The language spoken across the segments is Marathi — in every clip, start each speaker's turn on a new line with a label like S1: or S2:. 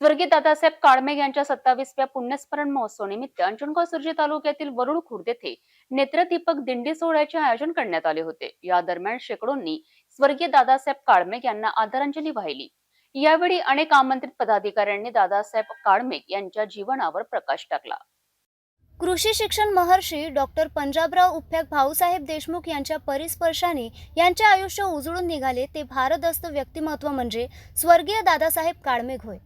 S1: स्वर्गीय दादासाहेब काळमेघ यांच्या सत्तावीसव्या पुण्यस्मरण महोत्सवानिमित्त अंजनगाव सुर्जी तालुक्यातील वरुण खुर्द येथे नेत्रदीपक दिंडी सोहळ्याचे आयोजन करण्यात आले होते. या दरम्यान शेकडोंनी स्वर्गीय दादासाहेब काळमेघ यांना आदरांजली वाहिली. यावेळी अनेक आमंत्रित पदाधिकाऱ्यांनी दादासाहेब काळमेघ यांच्या जीवनावर प्रकाश टाकला.
S2: कृषी शिक्षण महर्षी डॉक्टर पंजाबराव उप्याक भाऊसाहेब देशमुख यांच्या परिस्पर्शाने यांचे आयुष्य उजळून निघाले ते भारदस्त व्यक्तिमत्व म्हणजे स्वर्गीय दादासाहेब काळमेघ होय.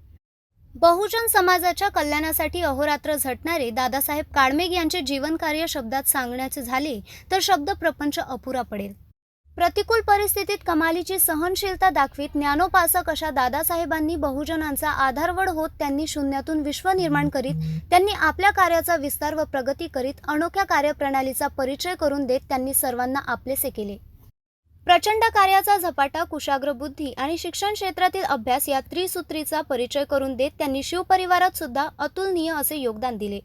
S2: बहुजन समाजाच्या कल्याणासाठी अहोरात्र झटणारे दादासाहेब काळमेग यांचे जीवनकार्य शब्दात सांगण्याचे झाले तर शब्द प्रपंच अपुरा पडेल. प्रतिकूल परिस्थितीत कमालीची सहनशीलता दाखवीत ज्ञानोपासक अशा दादासाहेबांनी बहुजनांचा आधारवड होत त्यांनी शून्यातून विश्व निर्माण करीत त्यांनी आपल्या कार्याचा विस्तार व प्रगती करीत अनोख्या कार्यप्रणालीचा परिचय करून देत त्यांनी सर्वांना आपलेसे केले. प्रचंड कार्याचा झपाटा कुशाग्र बुद्धी आणि शिक्षण क्षेत्रातील अभ्यास या त्रिसूत्रीचा परिचय करून देत त्यांनी शिवपरिवारात सुद्धा अतुलनीय असे योगदान दिले.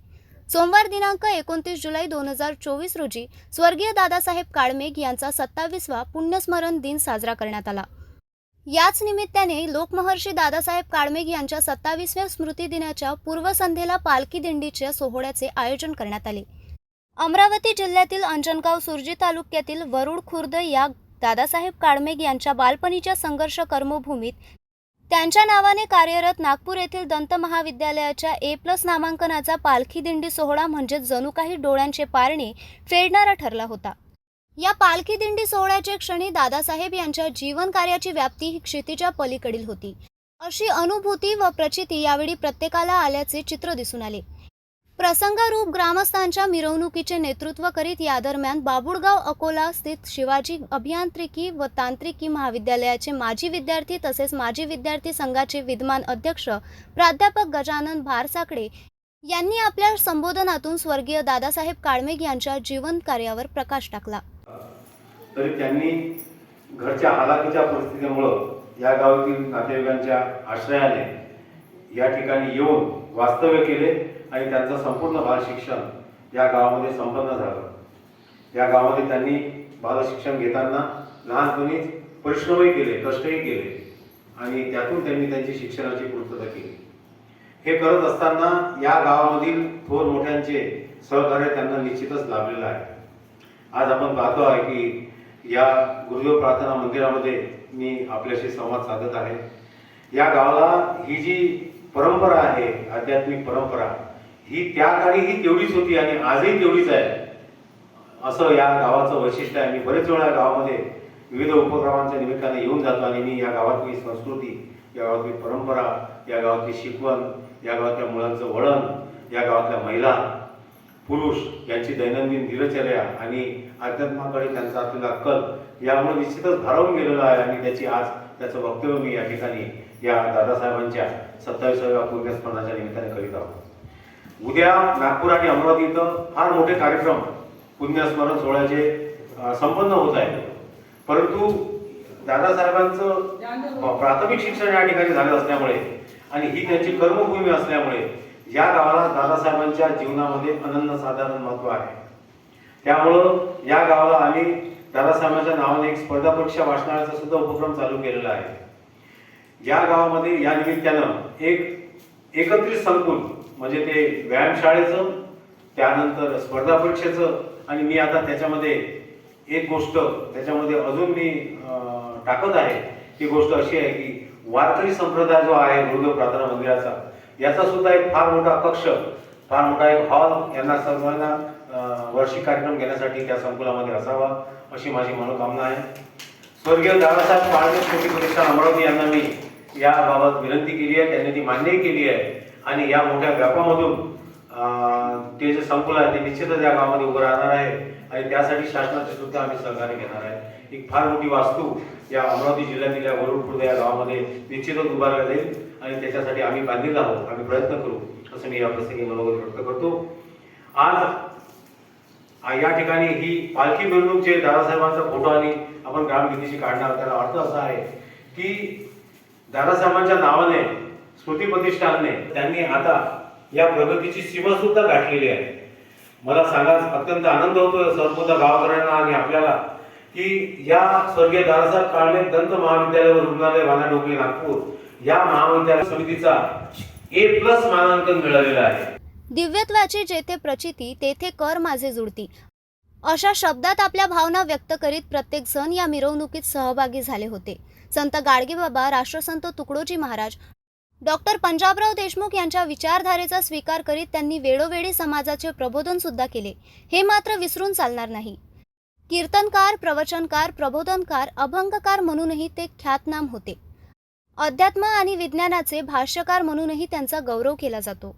S2: सोमवार दिनांक एकोणतीस जुलै दोन हजार चोवीस रोजी स्वर्गीय दादासाहेब काळमेघ यांचा सत्तावीसवा पुण्यस्मरण दिन साजरा करण्यात आला. याच निमित्ताने लोकमहर्षी दादासाहेब काळमेघ यांच्या सत्तावीसव्या स्मृती दिनाच्या पूर्वसंध्येला पालखी दिंडीच्या सोहळ्याचे आयोजन करण्यात आले. अमरावती जिल्ह्यातील अंजनगाव सुरजी तालुक्यातील वरुड खुर्द या दादासाहेब काळमेघ यांच्या बालपणीच्या संघर्ष कर्मभूमीत त्यांच्या नावाने कार्यरत नागपूर येथील दंत महाविद्यालयाच्या ए प्लस नामांकनाचा पालखी दिंडी सोहळा म्हणजे जणू काही डोळ्यांचे पारणे फेडणारा ठरला होता. या पालखी दिंडी सोहळ्याच्या क्षणी दादासाहेब यांच्या जीवन कार्याची व्याप्ती ही क्षितिच्या पलीकडील होती. अशी अनुभूती व प्रचिती यावेळी प्रत्येकाला आल्याचे चित्र दिसून आले. प्रसंगारूप ग्रामस्थांच्या मिरवणुकीचे नेतृत्व करीत या दरम्यान बाबुळगाव अकोला स्थित शिवाजी अभियांत्रिकी व तांत्रिकी महाविद्यालयाचे माजी विद्यार्थी तसेच माजी विद्यार्थी संघाचे विद्यमान अध्यक्ष प्राध्यापक गजानन भारसाकडे यांनी आपल्या संबोधनातून स्वर्गीय दादासाहेब काळमेघ यांच्या जीवन कार्यावर प्रकाश टाकला.
S3: तरी त्यांनी घरच्या हालाकीच्या परिस्थितीमुळं या गावातील नातेवाईकांच्या आश्रयाने या ठिकाणी येऊन वास्तव्य केले आणि त्यांचं संपूर्ण बालशिक्षण या गावामध्ये संपन्न झालं. या गावामध्ये त्यांनी बालशिक्षण घेताना लहानपणीच परिश्रमही केले कष्टही केले आणि त्यातून त्यांनी त्यांची शिक्षणाची पूर्तता केली. हे करत असताना या गावामधील थोर मोठ्यांचे सहकार्य त्यांना निश्चितच लाभलेलं आहे. आज आपण पाहतो आहे की या गुरुदेव प्रार्थना मंदिरामध्ये मी आपल्याशी संवाद साधत आहे. या गावाला ही जी परंपरा आहे आध्यात्मिक परंपरा. ही त्या काळी ही तेवढीच होती आणि आजही तेवढीच आहे. असं या गावाचं वैशिष्ट्य आहे. मी बरेच वेळा या गावामध्ये विविध उपक्रमांच्या निमित्ताने येऊन जातो आणि मी या गावातली संस्कृती या गावातली परंपरा या गावातली शिकवण या गावातल्या मुलांचं वळण या गावातल्या महिला पुरुष यांची दैनंदिन दिनचर्या आणि अध्यात्माकडे त्यांचा असलेला कल यामुळे निश्चितच भारावून गेलेला आहे आणि त्याची आज त्याचं वक्तव्य मी या ठिकाणी या दादासाहेबांच्या सत्तावीसाव्या पूर्णस्मरणाच्या निमित्ताने करीत आहोत. उद्या नागपूर आणि अमरावती इथं फार मोठे कार्यक्रम पुण्यस्मरण सोहळ्याचे संपन्न होत आहेत. परंतु दादासाहेबांचं प्राथमिक शिक्षण या ठिकाणी झालं असल्यामुळे आणि ही त्यांची कर्मभूमी असल्यामुळे या गावाला दादासाहेबांच्या जीवनामध्ये अनन्य साधारण महत्त्व आहे. त्यामुळं या गावाला आम्ही दादासाहेबांच्या नावाने एक स्पर्धा परीक्षा वाचनालयाचा सुद्धा उपक्रम चालू केलेला आहे. या गावामध्ये या निमित्तानं एक एकत्रित संकुल म्हणजे ते व्यायामशाळेचं त्यानंतर स्पर्धा परीक्षेचं आणि मी आता त्याच्यामध्ये एक गोष्ट त्याच्यामध्ये अजून मी टाकत आहे. ती गोष्ट अशी आहे की वारकरी संप्रदाय जो आहे गुरुदेव प्रार्थना मंदिराचा याचा सुद्धा एक फार मोठा कक्ष फार मोठा एक हॉल यांना सर्वांना वार्षिक कार्यक्रम घेण्यासाठी त्या संकुलामध्ये असावा अशी माझी मनोकामना आहे. स्वर्गीय दादासाहेब पाळणे स्मृती प्रतिष्ठान अमरावती यांना मी याबाबत विनंती केली आहे त्यांनी ती मान्यही केली आहे. आणि या मोठ्या व्यापामधून ते जे संकुल आहे ते निश्चितच या गावामध्ये उभं राहणार आहे. आणि त्यासाठी शासनाचे सुद्धा आम्ही सहकार्य घेणार आहे. एक फार मोठी वास्तू या अमरावती जिल्ह्यातील या वरुड या गावामध्ये निश्चितच उभारल्या जाईल. आणि त्याच्यासाठी आम्ही बांधील आहोत. आम्ही प्रयत्न करू. असं मी या प्रसंगी मनोगत व्यक्त करतो. आज या ठिकाणी ही पालखी मिरवणूक जे दादासाहेबांचा फोटो आणि आपण ग्रामगीतीशी काढणार त्याला अर्थ असा आहे की दादासाहेबांच्या नावाने स्मृती प्रतिष्ठानने त्यांनी आता या प्रगतीची सीमा सुद्धा गाठलेली आहे. मला सांगा अत्यंत आनंद होतो सर्वदा गावकऱ्यांना आणि आपल्याला की या स्वर्गीय दादासाहेब काळणे दंत महाविद्यालय व रुग्णालय वाना डोकली नागपूर या महाविद्यालय समितीचा ए प्लस मानांकन मिळालेलं आहे.
S2: दिव्यत्वाची जेथे प्रचिती तेथे कर माझे जुळती अशा शब्दात आपल्या भावना व्यक्त करीत प्रत्येक जण या मिरवणुकीत सहभागी झाले होते. संत गाडगेबाबा राष्ट्रसंत तुकडोजी महाराज डॉक्टर पंजाबराव देशमुख यांच्या विचारधारेचा स्वीकार करीत त्यांनी वेळोवेळी समाजाचे प्रबोधन सुद्धा केले. हे मात्र विसरून चालणार नाही. कीर्तनकार प्रवचनकार प्रबोधनकार अभंगकार म्हणूनही ते ख्यातनाम होते. अध्यात्म आणि विज्ञानाचे भाष्यकार म्हणूनही त्यांचा गौरव केला जातो.